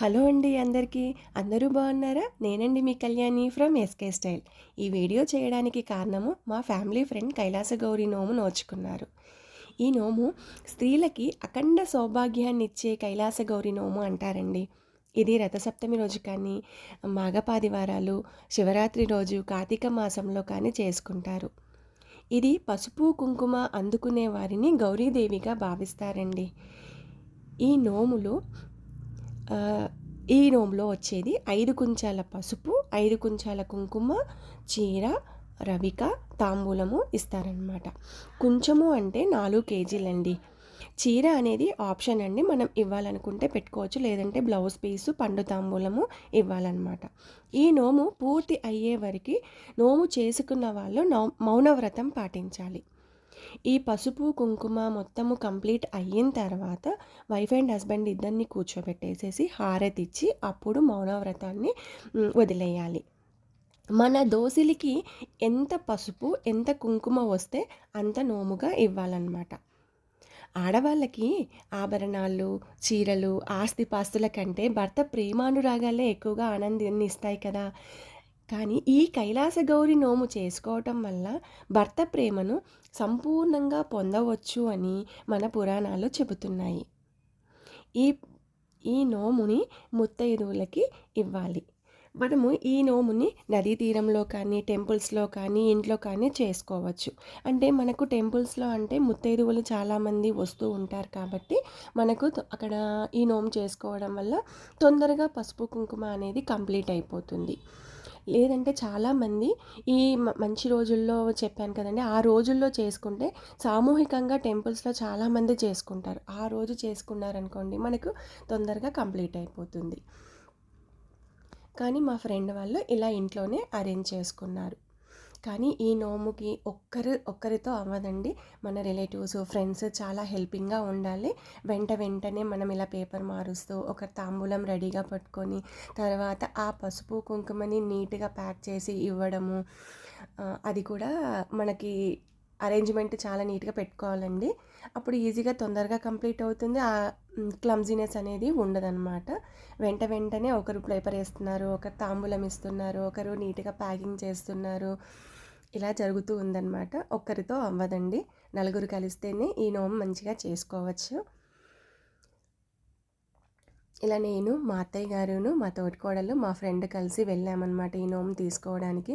Hello అండి అందరికీ. అందరూ బాగున్నారా? నేనండి మీ కళ్యాణి ఫ్రమ్ ఎస్కే స్టైల్. ఈ వీడియో చేయడానికి కారణము మా ఫ్యామిలీ ఫ్రెండ్ కైలాస గౌరి నోము నోచుకున్నారు. ఈ నోము స్త్రీలకి అఖండ సౌభాగ్యాన్ని ఇచ్చే కైలాస గౌరి నోము అంటారండి. ఇది రథసప్తమి రోజు కానీ మాఘపాదివారాలు శివరాత్రి రోజు కార్తీక మాసంలో కానీ చేసుకుంటారు. ఇది పసుపు కుంకుమ అందుకునే వారిని గౌరీదేవిగా భావిస్తారండి. ఈ నోములు ఈ నోములో వచ్చేది ఐదు కుంచాల పసుపు ఐదు కుంచాల కుంకుమ చీర రవిక తాంబూలము ఇస్తారనమాట కొంచెము అంటే నాలుగు కేజీలండి. చీర అనేది ఆప్షన్ అండి. మనం ఇవ్వాలనుకుంటే పెట్టుకోవచ్చు. లేదంటే బ్లౌజ్ పీసు పండు తాంబూలము ఇవ్వాలన్నమాట. ఈ నోము పూర్తి అయ్యే వరకు నోము చేసుకున్న వాళ్ళు నౌ మౌనవ్రతం పాటించాలి. ఈ పసుపు కుంకుమ మొత్తము కంప్లీట్ అయిన తర్వాత వైఫ్ అండ్ హస్బెండ్ ఇద్దరిని కూర్చోబెట్టేసేసి హారతి ఇచ్చి అప్పుడు మౌనవ్రతాన్ని వదిలేయాలి. మన దోసిలికి ఎంత పసుపు ఎంత కుంకుమ వస్తే అంత నోముగా ఇవ్వాలన్నమాట. ఆడవాళ్ళకి ఆభరణాలు చీరలు ఆస్తిపాస్తుల కంటే భర్త ప్రేమానురాగాలే ఎక్కువగా ఆనందాన్ని ఇస్తాయి కదా. కానీ ఈ కైలాస గౌరి నోము చేసుకోవటం వల్ల భర్త ప్రేమను సంపూర్ణంగా పొందవచ్చు అని మన పురాణాలు చెబుతున్నాయి. ఈ ఈ నోముని ముత్తైదువులకి ఇవ్వాలి. మనము ఈ నోముని నదీ తీరంలో కానీ టెంపుల్స్లో కానీ ఇంట్లో కానీ చేసుకోవచ్చు. అంటే మనకు టెంపుల్స్లో అంటే ముత్తైదువులు చాలామంది వస్తూ ఉంటారు కాబట్టి మనకు అక్కడ ఈ నోము చేసుకోవడం వల్ల తొందరగా పసుపు కుంకుమ అనేది కంప్లీట్ అయిపోతుంది. లేదంటే చాలామంది ఈ మంచి రోజుల్లో చెప్పాను కదండి ఆ రోజుల్లో చేసుకుంటే సామూహికంగా టెంపుల్స్లో చాలామంది చేసుకుంటారు. ఆ రోజు చేసుకున్నారనుకోండి మనకు తొందరగా కంప్లీట్ అయిపోతుంది. కానీ మా ఫ్రెండ్ వాళ్ళు ఇలా ఇంట్లోనే అరేంజ్ చేసుకున్నారు. కానీ ఈ నోముకి ఒక్కరు ఒక్కరితో అవ్వదండి. మన రిలేటివ్స్ ఫ్రెండ్స్ చాలా హెల్పింగ్గా ఉండాలి. వెంట వెంటనే మనం ఇలా పేపర్ మారుస్తూ ఒక తాంబూలం రెడీగా పట్టుకొని తర్వాత ఆ పసుపు కుంకుమని నీట్గా ప్యాక్ చేసి ఇవ్వడము అది కూడా మనకి అరేంజ్మెంట్ చాలా నీట్గా పెట్టుకోవాలండి. అప్పుడు ఈజీగా తొందరగా కంప్లీట్ అవుతుంది. ఆ క్లమ్జీనెస్ అనేది ఉండదన్నమాట. వెంట వెంటనే ఒకరు పేపర్ వేస్తున్నారు ఒకరు తాంబూలం ఇస్తున్నారు ఒకరు నీట్గా ప్యాకింగ్ చేస్తున్నారు. ఇలా జరుగుతూ ఉందన్నమాట. ఒక్కరితో అవ్వదండి. నలుగురు కలిస్తేనే ఈ నోము మంచిగా చేసుకోవచ్చు. ఇలా నేను మా అత్తయ్య గారును మా తోటికోడలు మా ఫ్రెండ్ కలిసి వెళ్ళామన్నమాట ఈ నోము తీసుకోవడానికి.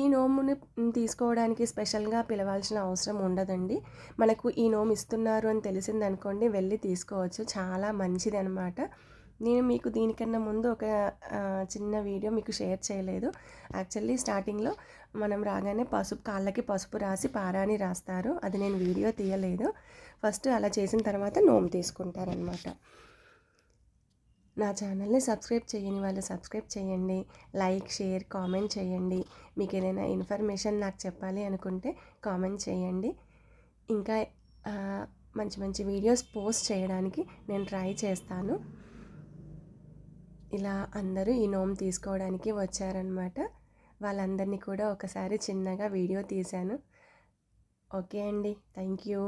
ఈ నోముని తీసుకోవడానికి స్పెషల్గా పిలవాల్సిన అవసరం ఉండదండి. మనకు ఈ నోము ఇస్తున్నారు అని తెలిసింది అనుకోండి వెళ్ళి తీసుకోవచ్చు. చాలా మంచిది అనమాట నేను మీకు దీనికన్నా ముందు ఒక చిన్న వీడియో మీకు షేర్ చేయలేదు. యాక్చువల్లీ స్టార్టింగ్లో మనం రాగానే పసుపు కాళ్ళకి పసుపు రాసి పారాని రాస్తారు. అది నేను వీడియో తీయలేదు. ఫస్ట్ అలా చేసిన తర్వాత నోము తీసుకుంటారనమాట నా ఛానల్ని సబ్స్క్రైబ్ చేయని వాళ్ళు సబ్స్క్రైబ్ చేయండి. లైక్ షేర్ కామెంట్ చేయండి. మీకు ఏదైనా ఇన్ఫర్మేషన్ నాకు చెప్పాలి అనుకుంటే కామెంట్ చేయండి. ఇంకా మంచి మంచి వీడియోస్ పోస్ట్ చేయడానికి నేను ట్రై చేస్తాను. ఇలా అందరూ ఈ నోమ్ తీసుకోవడానికి వచ్చారనమాట వాళ్ళందరినీ కూడా ఒకసారి చిన్నగా వీడియో తీశాను. ఓకే అండి. Thank you.